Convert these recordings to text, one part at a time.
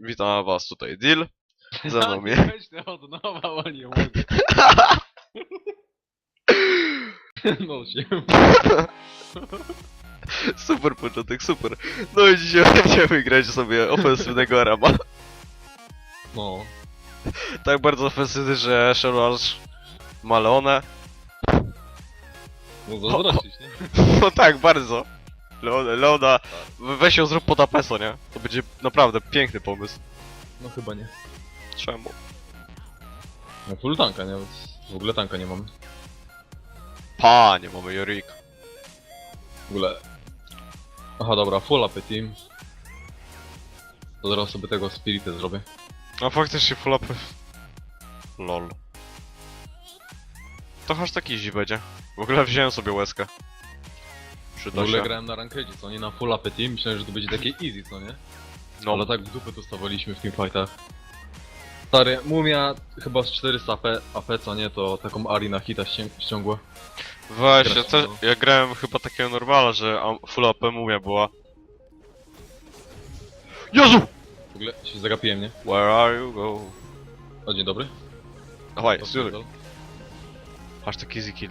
Witam was tutaj, Deal. Ze mną je. Weź to od nowa, bo nie mogę. No się. Super początek, super. No i dzisiaj będziemy grać sobie ofensywnego Arama. No. Tak bardzo ofensywny, że Sherlock ma Leonę. No zazdrościć, nie? No tak, bardzo. Leona, Leona, weź ją zrób pod Apeso, nie? To będzie naprawdę piękny pomysł. No chyba nie. Czemu? No full tanka, nie? W ogóle tanka nie mam. Panie, mamy Jorik. W ogóle. Aha, dobra, full AP team. To zaraz sobie tego spiritę zrobię. No faktycznie full up. Lol. To hashtag easy będzie. W ogóle wziąłem sobie łezkę. W Przyda ogóle się. grałem na rankedzie, co nie na full AP team. Myślałem, że to będzie takie easy, co nie? No, Ale tak w dupę dostawaliśmy w teamfightach. Stary, Mumia chyba z 400 AP, AP co nie, to taką Ari na hita ścią ściągła. Właśnie, Teraz, też, no. ja grałem chyba takiego normala, że am- full AP mumia była. Jezu! W ogóle się zagapiłem, nie? Where are you go? O, dzień dobry. Dawaj, pierdol. Hashtag easy kill.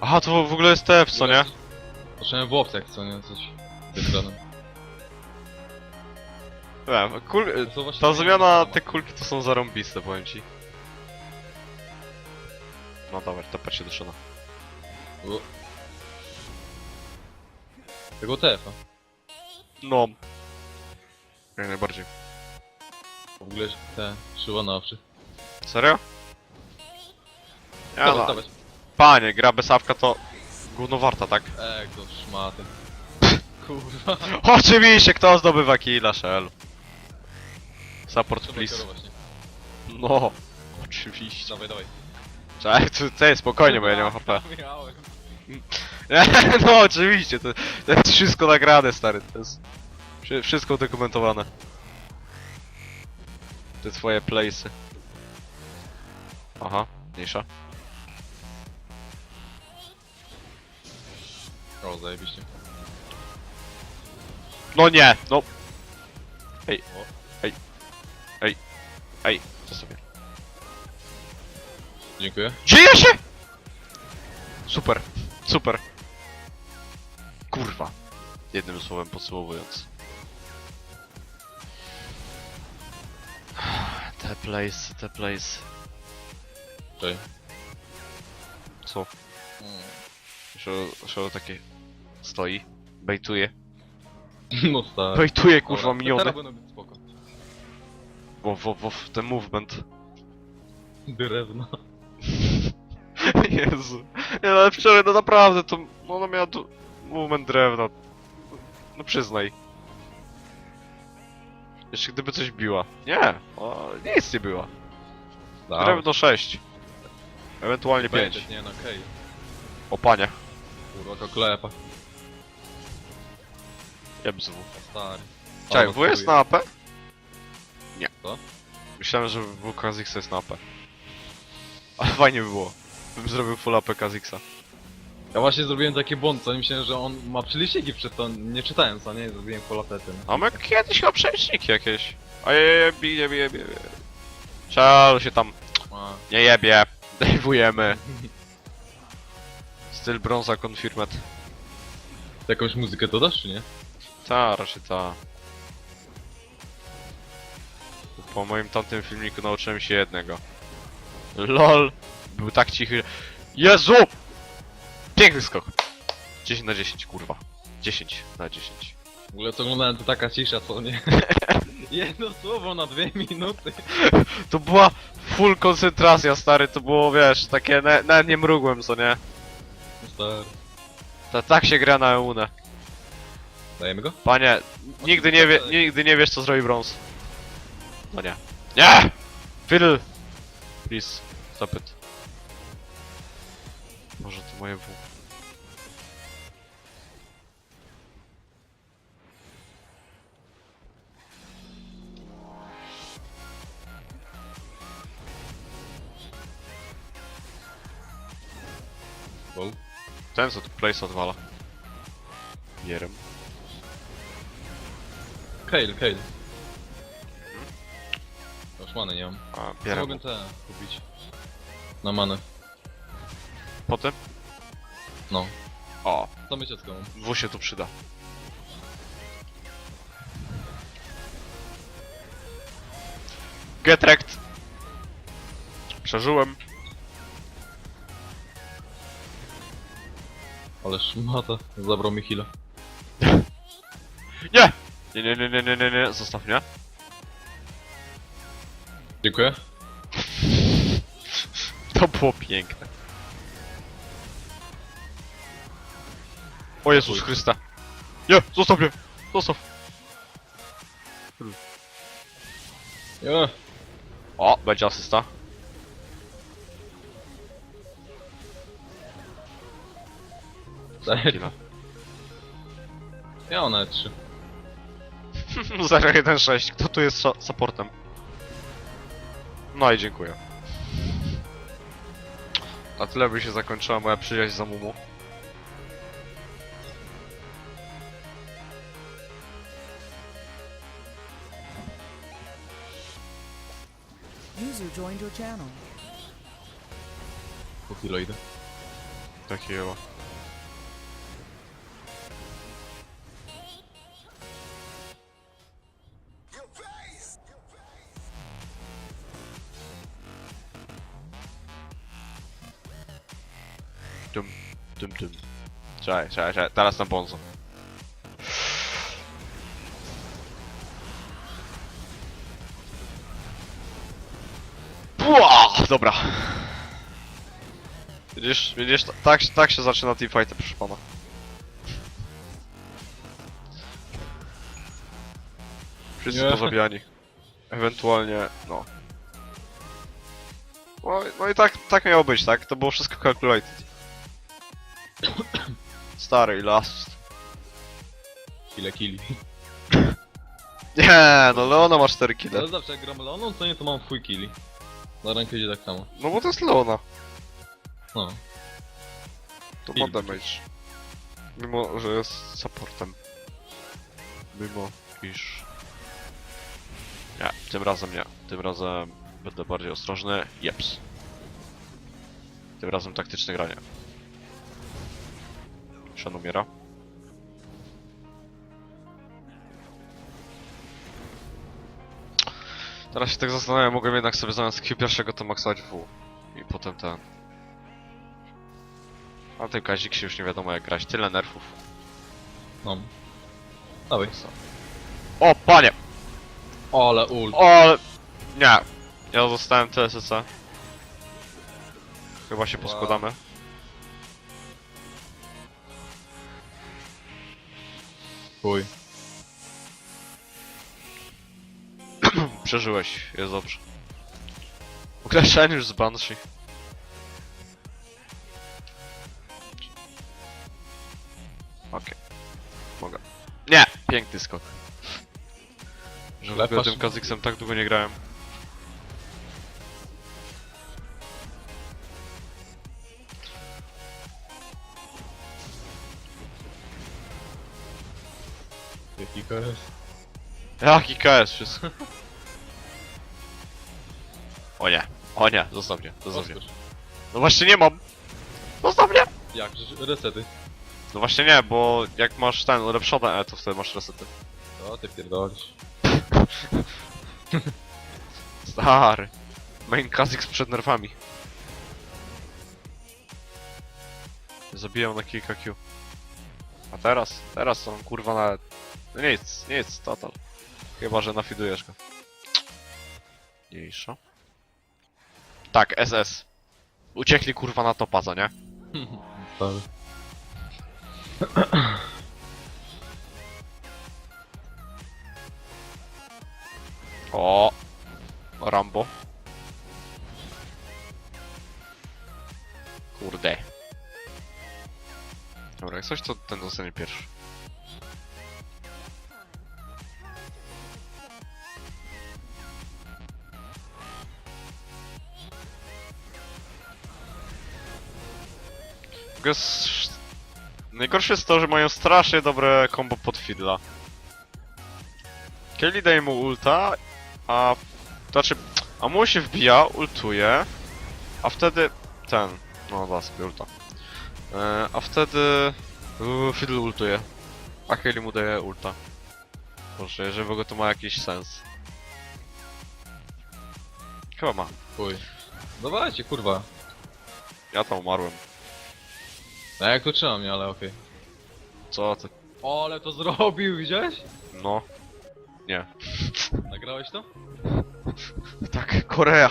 Aha, to w ogóle jest TF, co nie? Zacząłem w opcjach, co nie? Coś. Wygranym. Wiem, kul... To właśnie Ta nie zmiana, wiem, te kulki to są zarąbiste, powiem ci. No dobra, to patrzcie do Shona. Bo- Tego TF-a. No. Jak najbardziej. W ogóle te szyła na oczy. Serio? Ja no. dawaj. Panie, gra bez awka to gówno warta, tak? Ej, to szmaty. Kurwa. Oczywiście, kto zdobywa killa, Shell? Support, please. No, oczywiście. Dawaj, dawaj. Czekaj, tu, ty, spokojnie, bo ja nie mam HP. Miałem. No, oczywiście, to, to jest wszystko nagrane, stary, to jest wszy- wszystko udokumentowane. Te twoje playsy. Aha, mniejsza. O, zajebiście. No nie, no. Ej, O. ej, ej, ej, co sobie? Dziękuję. Dzieje się! Super, super. Kurwa. Jednym słowem podsumowując. Te place, te place. Cześć. Co? Show takie stoi. Bejtuje. No stary. Bejtuje kurwa Dobra, miniony. Teraz będą być spoko. Wo, wo, wo, ten movement. Drewno. Jezu. Nie no, ale wczoraj no naprawdę to... No ona miała tu... Movement drewna. No przyznaj. Jeszcze gdyby coś biła. Nie, o, nic nie była. Drewno 6. Ewentualnie 5. Pięć, nie no, okej. O panie. Kurwa, to Jebzwu. Stary. Czekaj, W jest na AP? Nie. Co? Myślałem, że W Kazixa jest na AP. Ale fajnie by było. Bym zrobił full AP Kazixa. Ja właśnie zrobiłem taki błąd, co nie myślałem, że on ma przeliczyki przed to, nie czytałem co nie, zrobiłem polapety. A my kiedyś chyba przejśniki jakieś. A je, je, bije, bije, bije. Czal się tam A, nie jebie. Dejwujemy. Styl brąza confirmed. jakąś muzykę dodasz, czy nie? Ta, raczej ta. Po moim tamtym filmiku nauczyłem się jednego. LOL! Był tak cichy. Jezu! Piękny skok. 10 na 10, kurwa. 10 na 10. W ogóle co oglądałem to taka cisza, co nie? Jedno słowo na dwie minuty. To była full koncentracja, stary, to było, wiesz, takie, na- nawet nie mrugłem, co nie? Stary. Ta, tak się gra na EUNę. Dajemy go? Panie, nigdy nie, wie, nigdy nie wiesz, co zrobi brąz. No nie. Nie! Phil! Please, stop it. Może to moje W. Wow. Ten co tu place odwala. Jerem. Kale, Kale. many nie mam. A, bierę mogę te kupić? Na manę. Potem? No. O, Co my dziecko mam? dwu się tu przyda. Get wrecked. Przeżyłem. Ale szmata. Zabrał mi heal'a. Nie! Nie, nie, nie, nie, nie, nie, nie, zostaw mnie. Dziękuję. To było piękne. O Jezus. Chrysta. Nie, zostaw mnie! Zostaw. Nie. O, będzie asysta. Killa. Ja nawet 3. 016, kto tu jest su- supportem? No i dziękuję. Na tyle by się zakończyła moja przyjaźń z Amumu. User joined your channel. Po heal'a idę. Takiego. Czekaj, czekaj, czekaj, teraz na bonzo. Pua! Dobra. Widzisz, widzisz, tak, tak się zaczyna teamfighty, proszę pana. Wszyscy Nie. pozabijani. Ewentualnie, no. No, no i tak, tak miało być, tak? To było wszystko calculated. Stary, last. Ile killi. Nie, no Leona ma 4 kile. Ale zawsze jak gram Leoną, to nie to mam fuj killi. Na rękę idzie tak samo. No bo to jest Leona. No. To ma damage. Mimo, że jest supportem. Mimo, iż... Nie, tym razem nie. Tym razem będę bardziej ostrożny. Jeps. Tym razem taktyczne granie. Shan umiera. Teraz się tak zastanawiam, mogłem jednak sobie zamiast Q pierwszego to maksować W. I potem ten. A ten kazik się już nie wiadomo jak grać. Tyle nerfów. No. Dawaj. O, panie! Ale ult. O, ale... Nie. Ja zostałem TSC. Chyba się poskładamy. Chuj. Przeżyłeś, jest dobrze. W Shen już z Banshee. Okej. Mogę. Nie! Piękny skok. Że w Lepasz? tym Kazyksem tak długo nie grałem. Jaki KS? Jaki KS wszystko. O nie, o nie, zostaw mnie, zostaw mnie. No właśnie nie mam! Zostaw mnie! Jak? Resety. No właśnie nie, bo jak masz ten ulepszone E, to wtedy masz resety. O, ty pierdolisz. Stary. Main Kha'Zix przed nerwami. Zabijał na kilka Q. A teraz? Teraz to on kurwa nawet... No nic, nic, total. Chyba, że nafidujesz go. Mniejsza. Tak, SS. Uciekli kurwa na topaza, nie? Stary. O, Rambo. Kurde. Dobra, jak coś to ten zostanie pierwszy. Najgorsze jest to, że mają strasznie dobre combo pod Fidla. Kelly daje mu ulta, a... Znaczy, A mu się wbija, ultuje, a wtedy ten, no da ulta. E, a wtedy yy, Fiddle ultuje, a Hayley mu daje ulta. Proszę, jeżeli w ogóle to ma jakiś sens. Chyba ma. Chuj. Dawajcie, kurwa. Ja tam umarłem. No jak to trzymam mnie, ale okej. Co ty? Ale to zrobił, widziałeś? No. Nie. Nagrałeś to? Tak, Korea.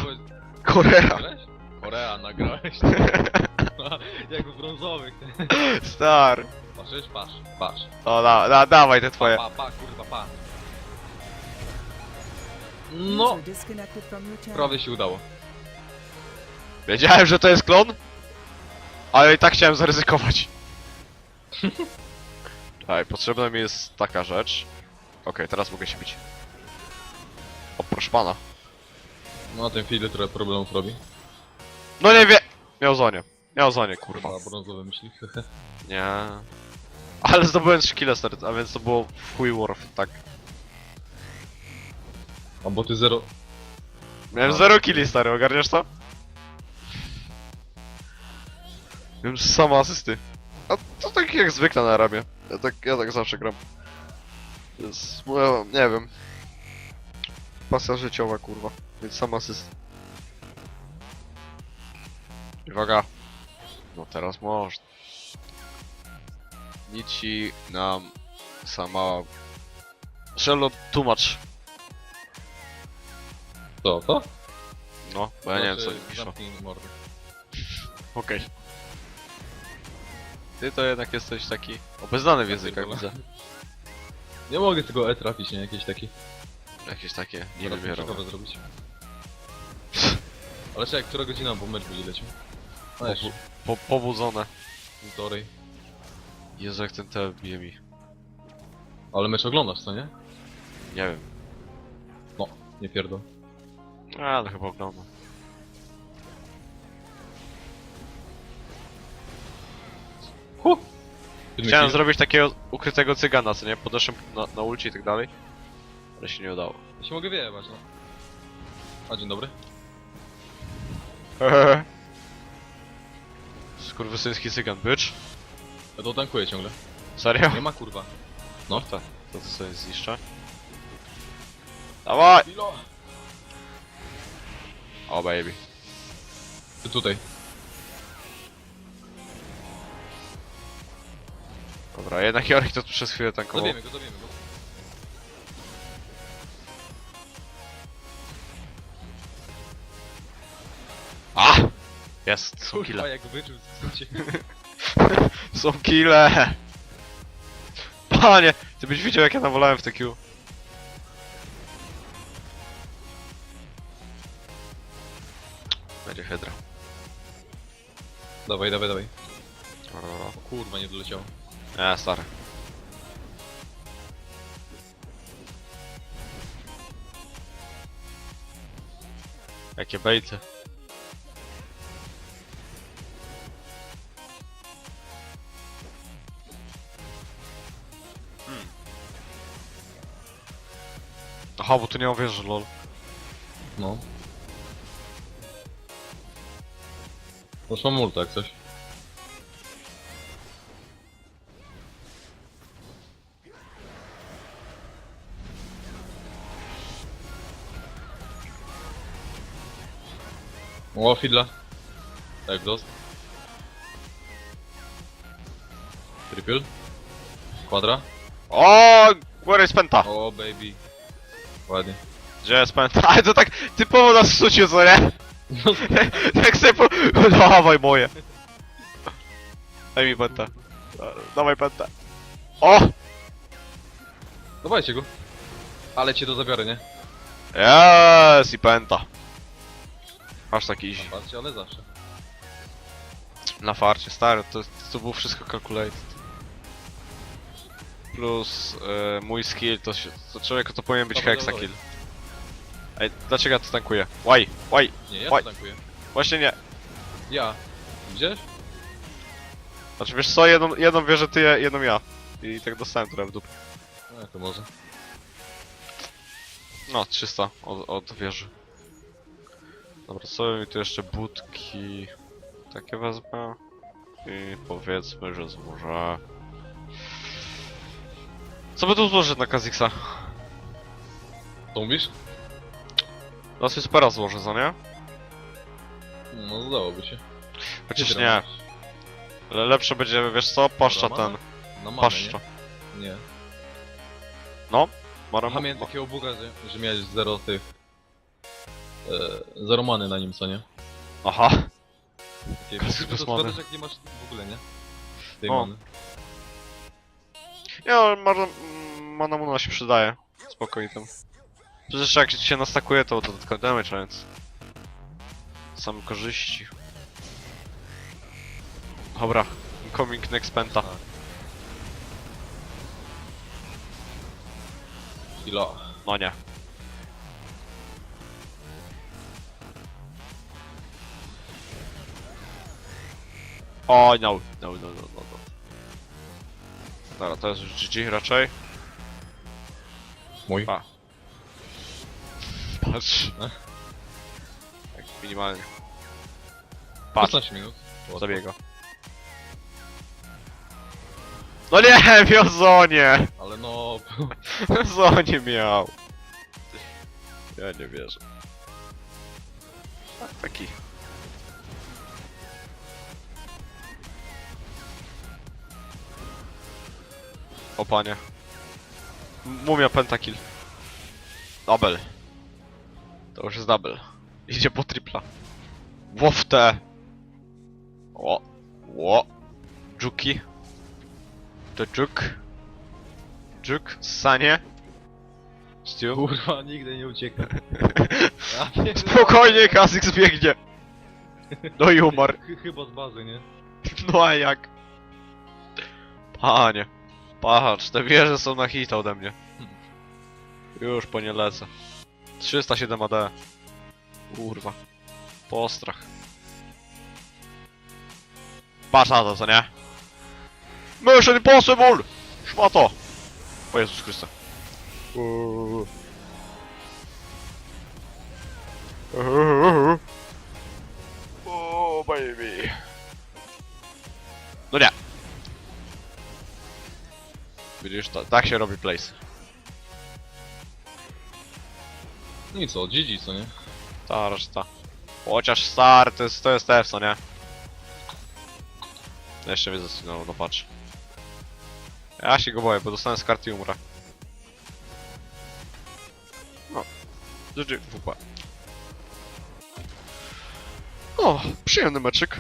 Korea. Nagrałeś? Korea, nagrałeś to. jak w brązowych. Star. Patrzysz? Patrz, patrz. O, da, da, dawaj te twoje. Pa, pa, kurwa, pa. No, prawie się udało. Wiedziałem, że to jest klon, ale i tak chciałem zaryzykować. Ej, potrzebna mi jest taka rzecz. Okej, teraz mogę się bić. O, proszę pana. No, ten film trochę problemów robi. No nie wie... Miał zonie. Miał zonie, kurwa. Kurwa, brązowe myśli. Nie. Ale zdobyłem 3 kile, stary, a więc to było w chuj worth, tak. A bo ty zero... Miałem No. 0 killi, stary, ogarniasz to? Miałem same asysty. A to tak jak zwykle na Arabie. Ja tak, ja tak zawsze gram. Jest moja, nie wiem. Pasja życiowa, kurwa. Więc sam asyst. Uwaga. No teraz można. Nici nam sama... Shello, tłumacz. Co, to? No, bo ja nie wiem co Znaczy, oni piszą. mordę. Okej. Ty to jednak jesteś taki obeznany w językach, pierdolę. widzę. Nie mogę tego E trafić, nie? Jakieś takie. Jakieś takie, nie muszę wybieram. kawę zrobić. Ale czekaj, która godzina, bo mecz będzie leciał. No jeszcze, Po, pobudzone. półtorej. Jezu, jak ten te bije mi. Ale mecz oglądasz, co nie? Nie wiem. No, nie pierdol. Ale chyba oglądam. Huh! Chciałem zrobić takiego ukrytego cygana, co nie? Podeszłem na, na ulci i tak dalej. Ale się nie udało. Ja się mogę wyjebać, no. A, dzień dobry. Skurwysyński cygan, bitch. Ja to tankuję ciągle. Serio? Nie ma kurwa. No to, to, to sobie zniszczę. Dawaj! Ilo! O baby. Ty tutaj. Dobra, jednak Jork to przez chwilę tankował. Zabijemy go, zabijemy go. Jest, są Kurwa, kile. jak wyczuł. Są kile! Panie, ty byś widział jak ja nawolałem w te Q. Będzie Hydra. Dawaj, dawaj, dawaj. Dobra, dobra. O kurwa, nie doleciało. Nie, stary. Jakie bejty. Aha, bo tu nie wieży, lol. No. Już mam multa jak coś. O, fidla. Tak, dost. Triple. Kwadra. O, where is Penta? O, baby. Ładnie. Gdzie jest Penta? Ale to tak typowo nas wrzucił, co nie? Jak sobie po... Dawaj moje. Daj mi Penta. Dawaj Penta. O! Dawajcie go. Ale cię to zabiorę, nie? Jest i Penta. Aż taki easy. Patrzcie, ale zawsze. Na farcie, stary, to, to było wszystko calculated. Plus e, mój skill, to, się, to człowieku to powinien być Dobra, hexa dobra. kill. Ej, dlaczego ja to tankuję? Why? Why? Nie, ja Oj. to tankuję. Właśnie nie. Ja. Widzisz? Znaczy wiesz co, jedną, jedną wierzę ty, jedną ja. I tak dostałem trochę w dupę. No, to może. No, 300 od, od wieży. Dobra, sobie mi tu jeszcze budki takie wezmę. I powiedzmy, że złożę... Co by tu złożyć na Kazixa? To mówisz? No Spera złożę, co nie? No zdałoby się. Chociaż nie. Ale lepsze będzie, wiesz co? Paszcza Dobra, ten. Na manę, Paszcza. nie? Nie. Maram... Aha, miałem takiego buga, że, że miałeś zero tych... E, zero many na nim, co nie? Aha. Takie, to bez many. jak nie masz w ogóle, nie? Tej O. many. Nie, ale Mar- Manamuna się przydaje. Spokojnie tam. Przecież jak się nastakuje, to dodatkowy damage, więc... Same korzyści. Dobra. Coming next penta. Chwila. No nie. O, no, no, no, no, no, no. Dobra, to jest już GG raczej. Mój. A. Patrz. Tak minimalnie. Patrz, 15 minut. zabiję go. No nie, miał zonie! Ale no... Zonie miał. Ja nie wierzę. Taki. O panie. Mumia pentakill. Double. To już jest double. Idzie po tripla. Łowte! O! Ło! Dżuki. To dżuk. Dżuk, sanie. Stu. Kurwa, nigdy nie ucieka. Ja pierdolę. Spokojnie, Kasix biegnie. No i umarł. Ch- Chyba z bazy, nie? No a jak? Panie. Patrz, te wieże są na hita ode mnie. Już po nie lecę. 307 AD. Kurwa. Postrach. Patrz na to, co nie? Mission Impossible! Szmato! O Jezus Chryste. Uuu. Oh baby. No nie. Widzisz, to, tak się robi place. No i co, GG, co nie? Ta reszta. Chociaż star, to jest, to jest F, co nie? Jeszcze mnie zasunęło, no patrz. Ja się go boję, bo dostałem z karty i umrę. No. GG, WP. O, przyjemny meczyk.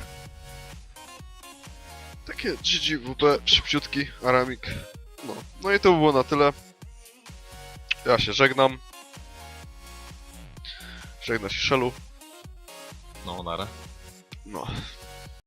Takie GG, WP, szybciutki, aramik. No, no i to było na tyle. Ja się żegnam. Żegna się Szelu. No, nara. No,